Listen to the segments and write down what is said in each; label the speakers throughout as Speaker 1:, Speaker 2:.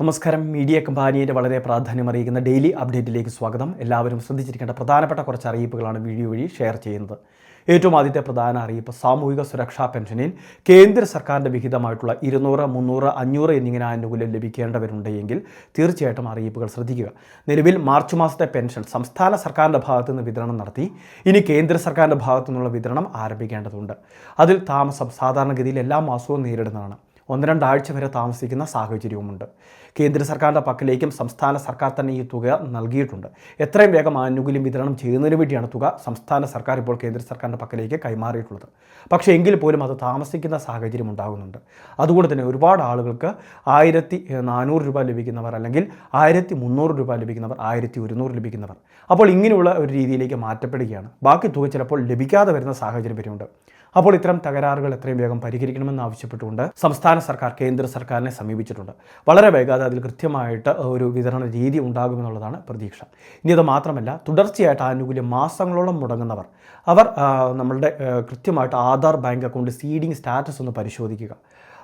Speaker 1: നമസ്കാരം. മീഡിയ കമ്പാനിയുടെ വളരെ പ്രാധാന്യം പ്രാധാന്യമറിയിക്കുന്ന ഡെയിലി അപ്ഡേറ്റിലേക്ക് സ്വാഗതം. എല്ലാവരും ശ്രദ്ധിച്ചിരിക്കേണ്ട പ്രധാനപ്പെട്ട കുറച്ച് അറിയിപ്പുകളാണ് വീഡിയോ വഴി ഷെയർ ചെയ്യുന്നത്. ഏറ്റവും ആദ്യത്തെ പ്രധാന അറിയിപ്പ് സാമൂഹിക സുരക്ഷാ പെൻഷനിൽ കേന്ദ്ര സർക്കാരിന്റെ വിഹിതമായിട്ടുള്ള ഇരുന്നൂറ് മുന്നൂറ് അഞ്ഞൂറ് എന്നിങ്ങനെ ആനുകൂല്യം ലഭിക്കേണ്ടവരുണ്ടെങ്കിൽ തീർച്ചയായിട്ടും അറിയിപ്പുകൾ ശ്രദ്ധിക്കുക. നിലവിൽ മാർച്ച് മാസത്തെ പെൻഷൻ സംസ്ഥാന സർക്കാരിന്റെ ഭാഗത്തു നിന്ന് വിതരണം നടത്തി ഇനി കേന്ദ്ര സർക്കാരിന്റെ ഭാഗത്തു നിന്നുള്ള വിതരണം ആരംഭിക്കേണ്ടതുണ്ട്. അതിൽ താമസം സാധാരണഗതിയിൽ എല്ലാ മാസവും നേരിടുന്നതാണ്. ഒന്ന് രണ്ടാഴ്ച വരെ താമസിക്കുന്ന സാഹചര്യവുമുണ്ട്. കേന്ദ്ര സർക്കാരിന്റെ പക്കലേക്കും സംസ്ഥാന സർക്കാർ തന്നെ ഈ തുക നൽകിയിട്ടുണ്ട്. എത്രയും വേഗം ആനുകൂല്യം വിതരണം ചെയ്യുന്നതിന് വേണ്ടിയാണ് തുക സംസ്ഥാന സർക്കാർ ഇപ്പോൾ കേന്ദ്ര സർക്കാരിന്റെ പക്കലേക്ക് കൈമാറിയിട്ടുള്ളത്. പക്ഷേ എങ്കിൽ പോലും അത് താമസിക്കുന്ന സാഹചര്യം ഉണ്ടാകുന്നുണ്ട്. അതുകൊണ്ട് തന്നെ ഒരുപാട് ആളുകൾക്ക് ആയിരത്തി നാനൂറ് രൂപ ലഭിക്കുന്നവർ അല്ലെങ്കിൽ ആയിരത്തി മുന്നൂറ് രൂപ ലഭിക്കുന്നവർ ആയിരത്തി ഒരുന്നൂറ് ലഭിക്കുന്നവർ. അപ്പോൾ ഇങ്ങനെയുള്ള ഒരു രീതിയിലേക്ക് മാറ്റപ്പെടുകയാണ്. ബാക്കി തുക ചിലപ്പോൾ ലഭിക്കാതെ വരുന്ന സാഹചര്യം വരെയുണ്ട്. അപ്പോൾ ഇത്തരം തകരാറുകൾ എത്രയും വേഗം പരിഹരിക്കണമെന്ന് ആവശ്യപ്പെട്ടുകൊണ്ട് സംസ്ഥാന സർക്കാർ കേന്ദ്ര സർക്കാരിനെ സമീപിച്ചിട്ടുണ്ട്. വളരെ വേഗം അതിൽ കൃത്യമായിട്ട് ഒരു വിതരണ രീതി ഉണ്ടാകുമെന്നുള്ളതാണ് പ്രതീക്ഷ. ഇനി അത് മാത്രമല്ല തുടർച്ചയായിട്ട് ആനുകൂല്യം മാസങ്ങളോളം മുടങ്ങുന്നവർ അവർ നമ്മളുടെ കൃത്യമായിട്ട് Aadhaar bank account seeding status ഒന്ന് പരിശോധിക്കുക.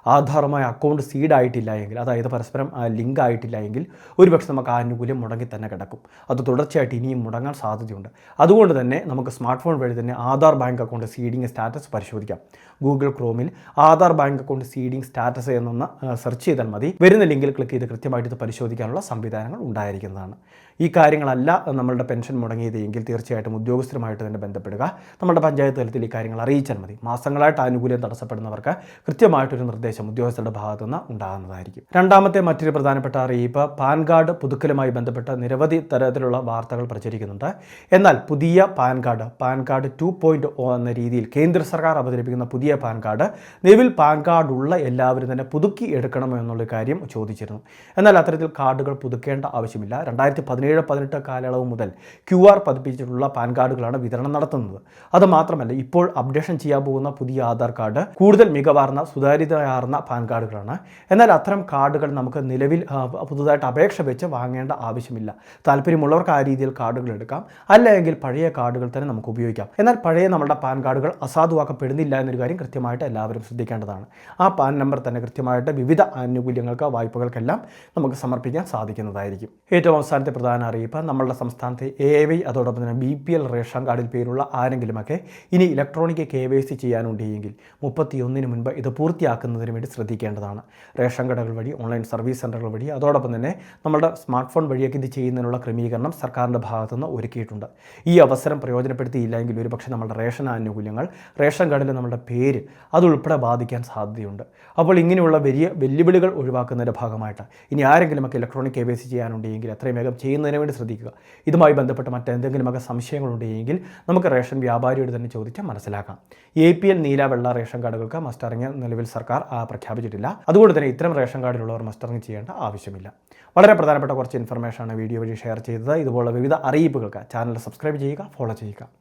Speaker 1: ആധാറുമായി അക്കൗണ്ട് സീഡ് ആയിട്ടില്ല എങ്കിൽ അതായത് പരസ്പരം ലിങ്ക് ആയിട്ടില്ല എങ്കിൽ ഒരുപക്ഷെ നമുക്ക് ആനുകൂല്യം മുടങ്ങി തന്നെ കിടക്കും. അത് തുടർച്ചയായിട്ട് ഇനിയും മുടങ്ങാൻ സാധ്യതയുണ്ട്. അതുകൊണ്ട് തന്നെ നമുക്ക് സ്മാർട്ട് ഫോൺ വഴി തന്നെ Aadhaar bank account seeding status പരിശോധിക്കാം. Google ക്രോമിൽ Aadhaar bank account seeding status എന്നൊന്ന് സെർച്ച് ചെയ്താൽ മതി. വരുന്ന ലിങ്കിൽ ക്ലിക്ക് ചെയ്ത് കൃത്യമായിട്ട് ഇത് പരിശോധിക്കാനുള്ള സംവിധാനങ്ങൾ ഉണ്ടായിരിക്കുന്നതാണ്. ഈ കാര്യങ്ങളല്ല നമ്മളുടെ പെൻഷൻ മുടങ്ങിയത് എങ്കിൽ തീർച്ചയായിട്ടും ഉദ്യോഗസ്ഥരുമായിട്ട് തന്നെ ബന്ധപ്പെടുക. നമ്മുടെ പഞ്ചായത്ത് തലത്തിൽ ഈ കാര്യങ്ങൾ അറിയിച്ചാൽ മതി. മാസങ്ങളായിട്ട് ആനുകൂല്യം തടസ്സപ്പെടുന്നവർക്ക് കൃത്യമായിട്ടൊരു നിർദ്ദേശം ഉദ്യോഗസ്ഥരുടെ ഭാഗത്തുനിന്ന് ഉണ്ടാകുന്നതായിരിക്കും. രണ്ടാമത്തെ മറ്റൊരു പ്രധാനപ്പെട്ട അറിയിപ്പ് പാൻ കാർഡ് പുതുക്കലുമായി ബന്ധപ്പെട്ട നിരവധി തരത്തിലുള്ള വാർത്തകൾ പ്രചരിക്കുന്നുണ്ട്. എന്നാൽ പുതിയ PAN card PAN card two point O എന്ന രീതിയിൽ കേന്ദ്ര സർക്കാർ അവതരിപ്പിക്കുന്ന പുതിയ പാൻ കാർഡ് നിലവിൽ പാൻ കാർഡ് ഉള്ള എല്ലാവരും തന്നെ പുതുക്കി എടുക്കണമോ എന്നുള്ള കാര്യം ചോദിച്ചിരുന്നു. എന്നാൽ അത്തരത്തിൽ കാർഡുകൾ പുതുക്കേണ്ട ആവശ്യമില്ല. രണ്ടായിരത്തി പതിനേഴ് പതിനെട്ട് കാലയളവ് മുതൽ ക്യു ആർ പതിപ്പിച്ചിട്ടുള്ള പാൻ കാർഡുകളാണ് വിതരണം നടത്തുന്നത്. അത് മാത്രമല്ല ഇപ്പോൾ അപ്ഡേഷൻ ചെയ്യാൻ പോകുന്ന പുതിയ ആധാർ കാർഡ് കൂടുതൽ മികവാർന്ന സുതാര്യതയാർന്ന പാൻ കാർഡുകളാണ്. എന്നാൽ അത്തരം കാർഡുകൾ നമുക്ക് നിലവിൽ പുതുതായിട്ട് അപേക്ഷ വെച്ച് വാങ്ങേണ്ട ആവശ്യമില്ല. താല്പര്യമുള്ളവർക്ക് ആ രീതിയിൽ കാർഡുകൾ എടുക്കാം. അല്ലെങ്കിൽ പഴയ കാർഡുകൾ തന്നെ നമുക്ക് ഉപയോഗിക്കാം. എന്നാൽ പഴയ നമ്മുടെ പാൻ കാർഡുകൾ അസാധുവാക്കപ്പെടുന്നില്ല എന്നൊരു കാര്യം കൃത്യമായിട്ട് എല്ലാവരും ശ്രദ്ധിക്കേണ്ടതാണ്. ആ പാൻ നമ്പർ തന്നെ കൃത്യമായിട്ട് വിവിധ ആനുകൂല്യങ്ങൾക്ക് വായ്പകൾക്കെല്ലാം നമുക്ക് സമർപ്പിക്കാൻ സാധിക്കുന്നതായിരിക്കും. ഏറ്റവും അവസാനത്തെ പ്രധാന അറിയിപ്പ് നമ്മളുടെ സംസ്ഥാനത്തെ എ വൈ അതോടൊപ്പം തന്നെ ബി പി എൽ റേഷൻ കാർഡിൽ പേരുള്ള ആരെങ്കിലുമൊക്കെ ഇനി ഇലക്ട്രോണിക് കെ വൈ സി ചെയ്യാനുണ്ടെങ്കിൽ മുപ്പത്തിയൊന്നിന് മുൻപ് ഇത് പൂർത്തിയാക്കുന്നതിന് വേണ്ടി ശ്രദ്ധിക്കേണ്ടതാണ്. റേഷൻ കടകൾ വഴി ഓൺലൈൻ സർവീസ് സെന്ററുകൾ വഴി അതോടൊപ്പം തന്നെ നമ്മുടെ സ്മാർട്ട് ഫോൺ വഴിയൊക്കെ ഇത് ചെയ്യുന്നതിനുള്ള ക്രമീകരണം സർക്കാരിന്റെ ഭാഗത്തുനിന്ന് ഒരുക്കിയിട്ടുണ്ട്. ഈ അവസരം പ്രയോജനപ്പെടുത്തിയില്ലെങ്കിൽ ഒരുപക്ഷെ നമ്മുടെ റേഷൻ ആനുകൂല്യങ്ങൾ റേഷൻ കാർഡിൽ നമ്മുടെ പേര് അതുൾപ്പെടെ ബാധിക്കാൻ സാധ്യതയുണ്ട്. അപ്പോൾ ഇങ്ങനെയുള്ള വലിയ വെല്ലുവിളികൾ ഒഴിവാക്കുന്നതിന്റെ ഭാഗമായിട്ട് ഇനി ആരെങ്കിലുമൊക്കെ ഇലക്ട്രോണിക് കെ വൈ സി ചെയ്യാനുണ്ടെങ്കിൽ എത്രയും വേഗം ചെയ്യുന്നതിന് വേണ്ടി ശ്രദ്ധിക്കുക. ഇതുമായി ബന്ധപ്പെട്ട് മറ്റെന്തെങ്കിലുമൊക്കെ സംശയങ്ങളുണ്ടെങ്കിൽ നമുക്ക് റേഷൻ വ്യാപാരിയോട് തന്നെ ചോദിച്ചാൽ മനസ്സിലാക്കാം. എ പി എൽ നീല വെള്ള റേഷൻ കാർഡുകൾക്ക് മസ്റ്ററിങ് നിലവിൽ സർക്കാർ പ്രഖ്യാപിച്ചിട്ടില്ല. അതുകൊണ്ട് തന്നെ ഇത്തരം റേഷൻ കാർഡിലുള്ളവർ മസ്റ്ററിങ് ചെയ്യേണ്ട ആവശ്യമില്ല. വളരെ പ്രധാനപ്പെട്ട കുറച്ച് ഇൻഫർമേഷനാണ് വീഡിയോ വഴി ഷെയർ ചെയ്തത്. ഇതുപോലുള്ള വിവിധ അറിയിപ്പുകൾക്ക് ചാനൽ സബ്സ്ക്രൈബ് ചെയ്യുക ഫോളോ ചെയ്യുക.